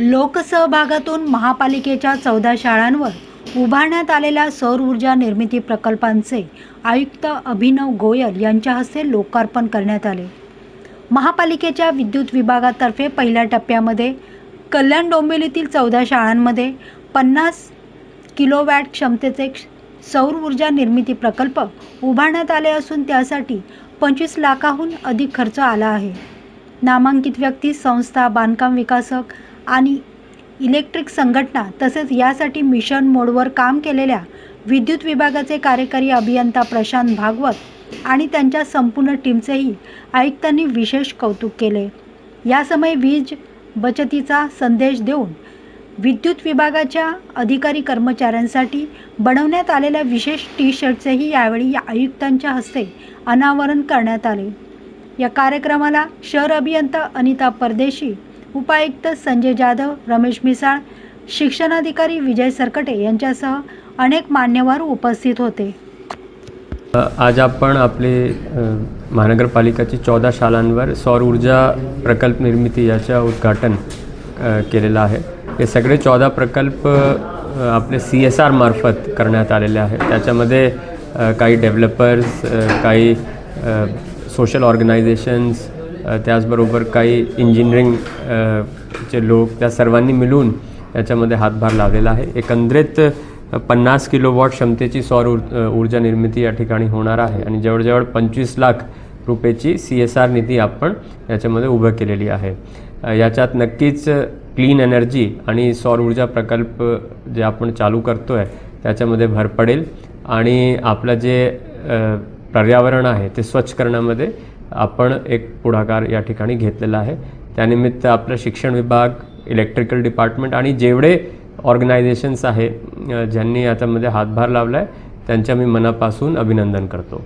लोकसहभागातून महापालिकेच्या चौदा शाळांवर उभारण्यात आलेल्या सौर ऊर्जा निर्मिती प्रकल्पांचे आयुक्त अभिनव गोयल यांच्या हस्ते लोकार्पण करण्यात आले. महापालिकेच्या विद्युत विभागातर्फे पहिल्या टप्प्यामध्ये कल्याण डोंबिवलीतील चौदा शाळांमध्ये पन्नास किलोवॅट क्षमतेचे सौर ऊर्जा निर्मिती प्रकल्प उभारण्यात आले असून त्यासाठी पंचवीस लाखाहून अधिक खर्च आला आहे. नामांकित व्यक्ती संस्था बांधकाम विकासक आणि इलेक्ट्रिक संघटना तसेच यासाठी मिशन मोडवर काम केलेल्या विद्युत विभागाचे कार्यकारी अभियंता प्रशांत भागवत आणि त्यांच्या संपूर्ण टीमचेही आयुक्तांनी विशेष कौतुक केले. यासमयी वीज बचतीचा संदेश देऊन विद्युत विभागाच्या अधिकारी कर्मचाऱ्यांसाठी बनवण्यात आलेल्या विशेष टी शर्टचेही यावेळी या आयुक्तांच्या हस्ते अनावरण करण्यात आले. या कार्यक्रमाला शहर अभियंता अनिता परदेशी उपायुक्त संजय जाधव रमेश मिसाळ शिक्षणाधिकारी विजय सरकटे यांच्यासह अनेक मान्यवर उपस्थित होते. आज आपण आपले महानगरपालिकाची चौदा शाळांवर सौर ऊर्जा प्रकल्प निर्मिती याच्या उद्घाटन केलेलं आहे. हे सगळे चौदा प्रकल्प आपले सी एस आर मार्फत करण्यात आलेले आहे त्याच्यामध्ये काही डेव्हलपर्स काही सोशल ऑर्गनायझेशन्स त्याचबरोबर काही इंजिनिअरिंग चे लोक त्या सर्वांनी मिळून याच्यामध्ये हातभार लावलेला आहे. एकंदरीत पन्नास किलोवॉट क्षमतेची सौर ऊर्जा निर्मिती या ठिकाणी होणार आहे आणि जवळजवळ पंचवीस लाख रुपयेची सी एस आर निधी आपण याच्यामध्ये उभं केलेली आहे. याच्यात नक्कीच क्लीन एनर्जी आणि सौर ऊर्जा प्रकल्प जे आपण चालू करतो आहे त्याच्यामध्ये भर पडेल आणि आपलं जे पर्यावरण आहे ते स्वच्छ करण्यामध्ये आपण एक पुढाकार या ठिकाणी घेतलेला आहे. त्यानिमित्त आपलं शिक्षण विभाग इलेक्ट्रिकल डिपार्टमेंट आणि जेवढे ऑर्गनायझेशन्स आहे ज्यांनी याच्यामध्ये हातभार लावला आहे त्यांच्या मी मनापासून अभिनंदन करतो.